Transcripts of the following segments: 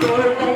Good night.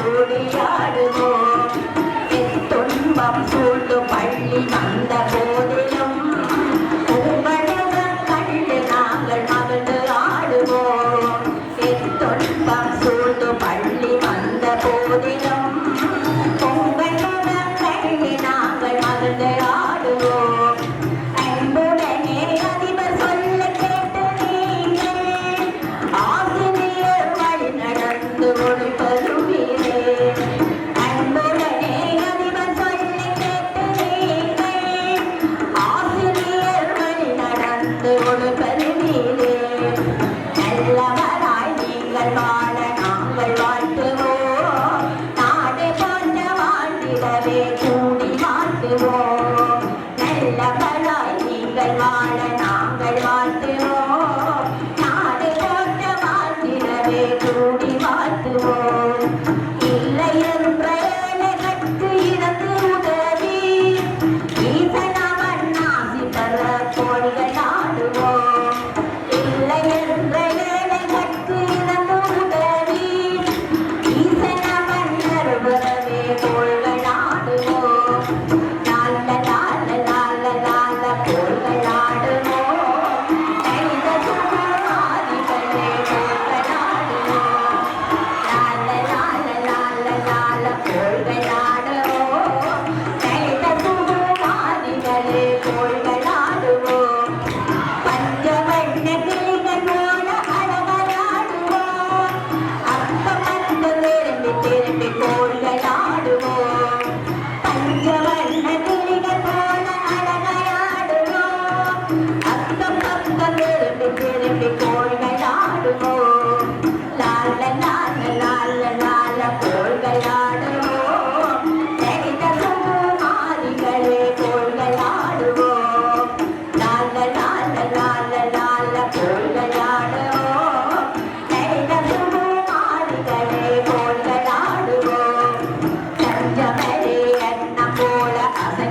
ஓடியாடுவோம் துன்பம் சூழ்ந்து பள்ளி வந்த போதே bye. morning.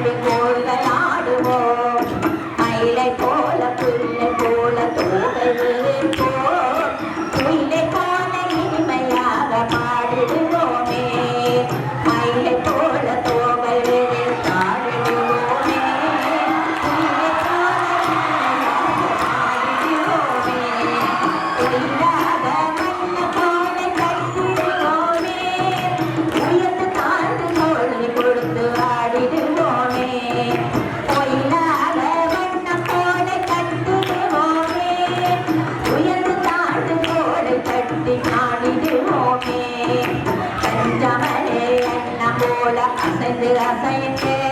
the gold Hola, ascendida, ascendida.